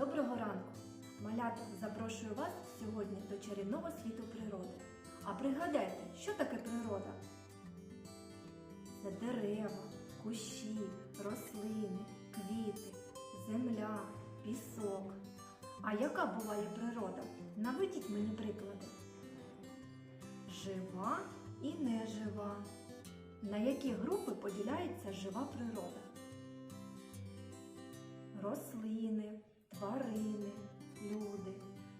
Доброго ранку! Малята, запрошую вас сьогодні до чарівного світу природи. А пригадайте, що таке природа? Це дерева, кущі, рослини, квіти, земля, пісок. А яка буває природа? Наведіть мені приклади. Жива і нежива. На які групи поділяється жива природа? Рослини, тварини, люди.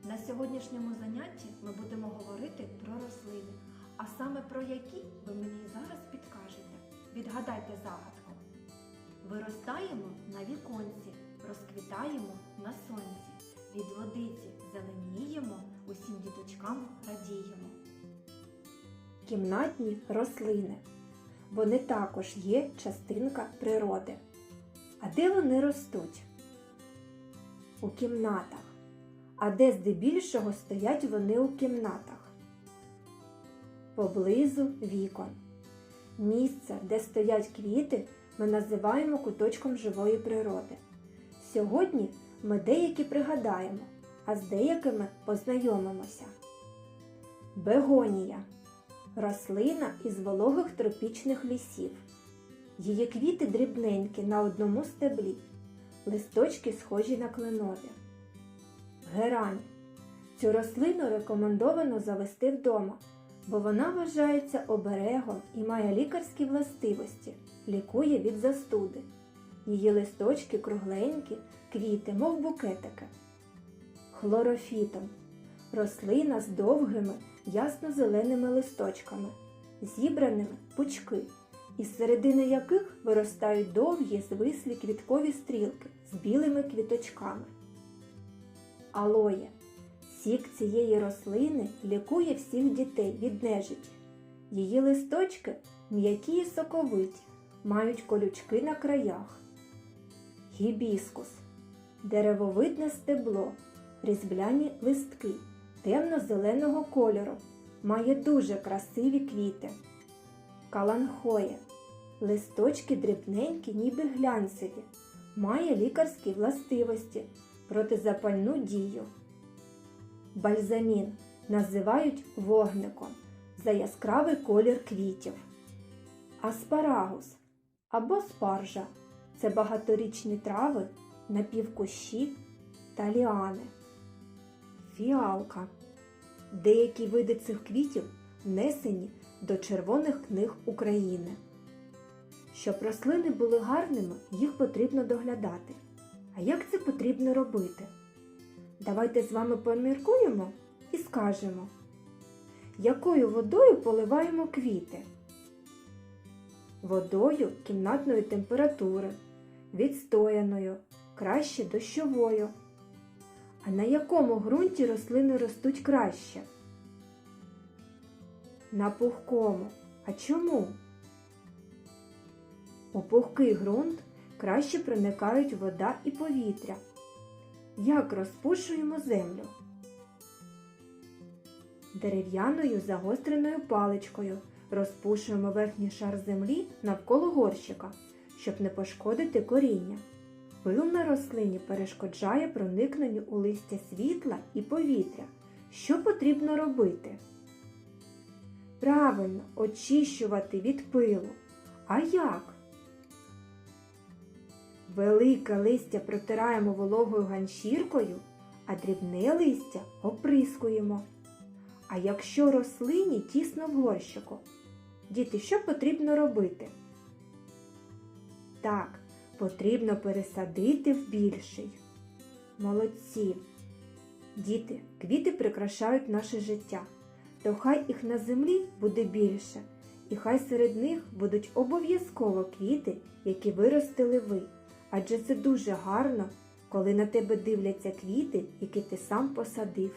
На сьогоднішньому занятті ми будемо говорити про рослини. А саме про які ви мені зараз підкажете. Відгадайте загадку. Виростаємо на віконці, розквітаємо на сонці. Від водиці зеленіємо, усім діточкам радіємо. Кімнатні рослини. Вони також є частинка природи. А де вони ростуть? У кімнатах. А де здебільшого стоять вони у кімнатах? Поблизу вікон. Місце, де стоять квіти, ми називаємо куточком живої природи. Сьогодні ми деякі пригадаємо, а з деякими познайомимося. Бегонія рослина із вологих тропічних лісів. Її квіти дрібненькі на одному стеблі, листочки схожі на кленові. Герань. Цю рослину рекомендовано завести вдома, бо вона вважається оберегом і має лікарські властивості, лікує від застуди. Її листочки кругленькі, квіти, мов букетики. Хлорофітом. Рослина з довгими, ясно-зеленими листочками, зібраними пучки, із середини яких виростають довгі звислі квіткові стрілки з білими квіточками. Алоє. Сік цієї рослини лікує всіх дітей від нежиті. Її листочки м'які і соковиті, мають колючки на краях. Гібіскус деревовидне стебло, різьбляні листки темно-зеленого кольору, має дуже красиві квіти. Каланхоє листочки дрібненькі, ніби глянцеві, має лікарські властивості, протизапальну дію. Бальзамін називають вогником за яскравий колір квітів. Аспарагус або спаржа це багаторічні трави, напівкущі та ліани. Фіалка. Деякі види цих квітів внесені до червоних книг України. Щоб рослини були гарними, їх потрібно доглядати. А як це потрібно робити? Давайте з вами поміркуємо і скажемо, якою водою поливаємо квіти? Водою кімнатної температури, відстояною, краще дощовою. А на якому ґрунті рослини ростуть краще? На пухкому. А чому? У пухкий ґрунт краще проникають вода і повітря. Як розпушуємо землю? Дерев'яною загостреною паличкою розпушуємо верхній шар землі навколо горщика, щоб не пошкодити коріння. Пил на рослині перешкоджає проникненню у листя світла і повітря. Що потрібно робити? Правильно, очищувати від пилу. А як? Велике листя протираємо вологою ганчіркою, а дрібне листя оприскуємо. А якщо рослині тісно в горщику? Діти, що потрібно робити? Так, потрібно пересадити в більший. Молодці. Діти, квіти прикрашають наше життя. То хай їх на землі буде більше, і хай серед них будуть обов'язково квіти, які виростили ви. Адже це дуже гарно, коли на тебе дивляться квіти, які ти сам посадив.